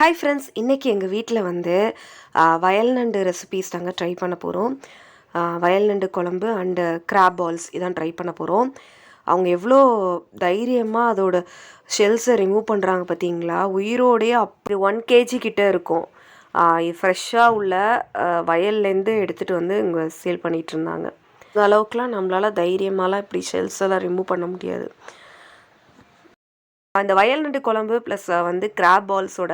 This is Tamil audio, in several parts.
ஹாய் ஃப்ரெண்ட்ஸ் இன்றைக்கி எங்கள் வீட்டில் வந்து வயல் நண்டு ரெசிபீஸ் நாங்கள் ட்ரை பண்ண போகிறோம் வயல் நண்டு குழம்பு அண்டு கிராப் பால்ஸ் இதான் ட்ரை பண்ண போகிறோம் அவங்க எவ்வளோ தைரியமாக அதோட ஷெல்ஸை ரிமூவ் பண்ணுறாங்க பார்த்தீங்களா உயிரோடையே அப்படி ஒன் கேஜி கிட்டே இருக்கும். ஃப்ரெஷ்ஷாக உள்ள வயல்லேருந்து எடுத்துகிட்டு வந்து இங்கே சேல் பண்ணிகிட்டு இருந்தாங்க. அளவுக்குலாம் நம்மளால் தைரியமாலாம் இப்படி ஷெல்ஸ் எல்லாம் ரிமூவ் பண்ண முடியாது. அந்த வயல் நண்டு குழம்பு ப்ளஸ் வந்து கிராப் பால்ஸோட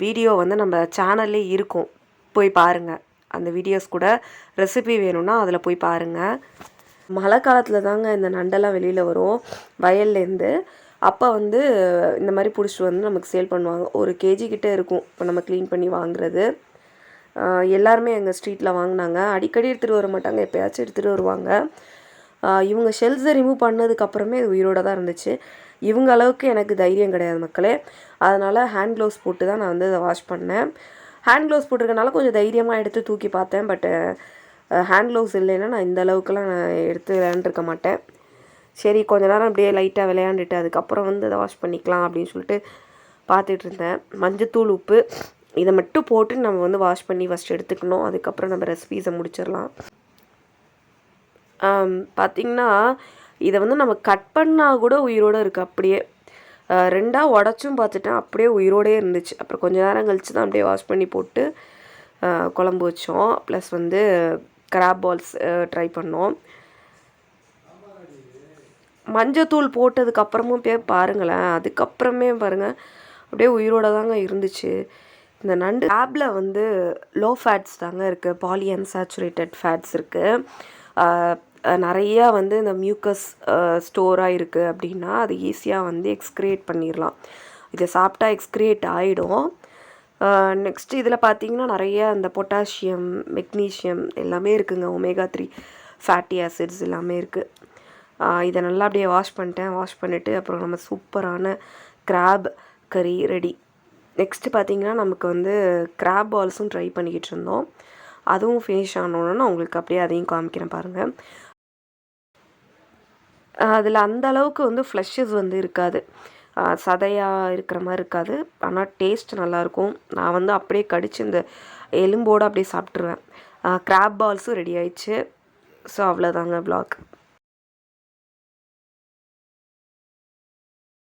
வீடியோ வந்து நம்ம சேனல்லே இருக்கும். போய் பாருங்கள் அந்த வீடியோஸ் கூட ரெசிபி வேணும்னா அதில் போய் பாருங்கள் மழை காலத்தில் தாங்க இந்த நண்டெல்லாம் வெளியில் வரும். வயல்லேருந்து அப்போ வந்து இந்த மாதிரி பிடிச்சிட்டு வந்து நமக்கு சேல் பண்ணுவாங்க. ஒரு கேஜி கிட்டே இருக்கும். இப்போ நம்ம க்ளீன் பண்ணி வாங்குறது. எல்லாருமே எங்கள் ஸ்ட்ரீட்டில் வாங்கினாங்க. அடிக்கடி எடுத்துகிட்டு வர மாட்டாங்க. எப்போயாச்சும் எடுத்துகிட்டு வருவாங்க. இவங்க ஷெல்ஸை ரிமூவ் பண்ணதுக்கப்புறமே இது உயிரோட தான் இருந்துச்சு. இவங்க அளவுக்கு எனக்கு தைரியம் கிடையாது மக்களே. அதனால் ஹேண்ட் க்ளவுஸ் போட்டு தான் நான் வந்து இதை வாஷ் பண்ணேன். ஹேண்ட் க்ளவுஸ் போட்டிருக்கனால கொஞ்சம் தைரியமாக எடுத்து தூக்கி பார்த்தேன். பட்டு ஹேண்ட் க்ளவுஸ் இல்லைன்னா நான் இந்த அளவுக்குலாம் நான் எடுத்து விளையாண்டுருக்க மாட்டேன். சரி கொஞ்ச நேரம் அப்படியே லைட்டாக விளையாண்டுட்டு அதுக்கப்புறம் வந்து அதை வாஷ் பண்ணிக்கலாம் அப்படின்னு சொல்லிட்டு பார்த்துட்டு இருந்தேன் மஞ்சத்தூள் உப்பு. இதை மட்டும் போட்டு நம்ம வந்து வாஷ் பண்ணி ஃபஸ்ட் எடுத்துக்கணும். அதுக்கப்புறம் நம்ம ரெசிபீஸை முடிச்சிடலாம். பார்த்திங்கன்னா இதை வந்து நம்ம கட் பண்ணால் கூட உயிரோடு இருக்குது அப்படியே. ரெண்டாக உடச்சும் பார்த்துட்டேன் அப்படியே உயிரோடே இருந்துச்சு. அப்புறம் கொஞ்ச நேரம் கழிச்சு தான் அப்படியே வாஷ் பண்ணி போட்டு குழம்பு வச்சோம். ப்ளஸ் வந்து கிராப் பால்ஸ் ட்ரை பண்ணோம். மஞ்சத்தூள் போட்டதுக்கப்புறமும் போய் பாருங்களேன் அதுக்கப்புறமே பாருங்கள் அப்படியே உயிரோட தாங்க இருந்துச்சு. இந்த நண்டு ஆப்பில் வந்து லோ ஃபேட்ஸ் தாங்க இருக்குது பாலி அன்சாச்சுரேட்டட் ஃபேட்ஸ் இருக்குது நிறையா வந்து இந்த மியூக்கஸ் ஸ்டோராக இருக்குது அப்படின்னா அது ஈஸியாக வந்து எக்ஸ்க்ரியேட் பண்ணிடலாம் இதை சாப்பிட்டா எக்ஸ்க்ரியேட் ஆகிடும் நெக்ஸ்ட் இதில் பார்த்தீங்கன்னா நிறைய இந்த பொட்டாசியம் மெக்னீஷியம் எல்லாமே இருக்குங்க. ஒமேகா த்ரீ ஃபேட்டி ஆசிட்ஸ் எல்லாமே இருக்குது இதை நல்லா அப்படியே வாஷ் பண்ணிட்டேன். வாஷ் பண்ணிவிட்டு அப்புறம் நம்ம சூப்பரான கிராப் கறி ரெடி நெக்ஸ்ட்டு பார்த்தீங்கன்னா நமக்கு வந்து கிராப் பால்ஸும் ட்ரை பண்ணிக்கிட்டு இருந்தோம். அதுவும் ஃபினிஷ் ஆனோன்னு நான் உங்களுக்கு அப்படியே அதையும் காமிக்கிறேன் பாருங்கள் அதில் அந்த அளவுக்கு வந்து ஃப்ளஷஸ் வந்து இருக்காது. சதையாக இருக்கிற மாதிரி இருக்காது. ஆனால் டேஸ்ட் நல்லாயிருக்கும். நான் வந்து அப்படியே கடிச்சு இந்த எலும்போடு அப்படியே சாப்பிட்ருவேன் கிராப் பால்ஸும் ரெடி ஆயிடுச்சு. ஸோ அவ்வளோதாங்க ப்ளாக்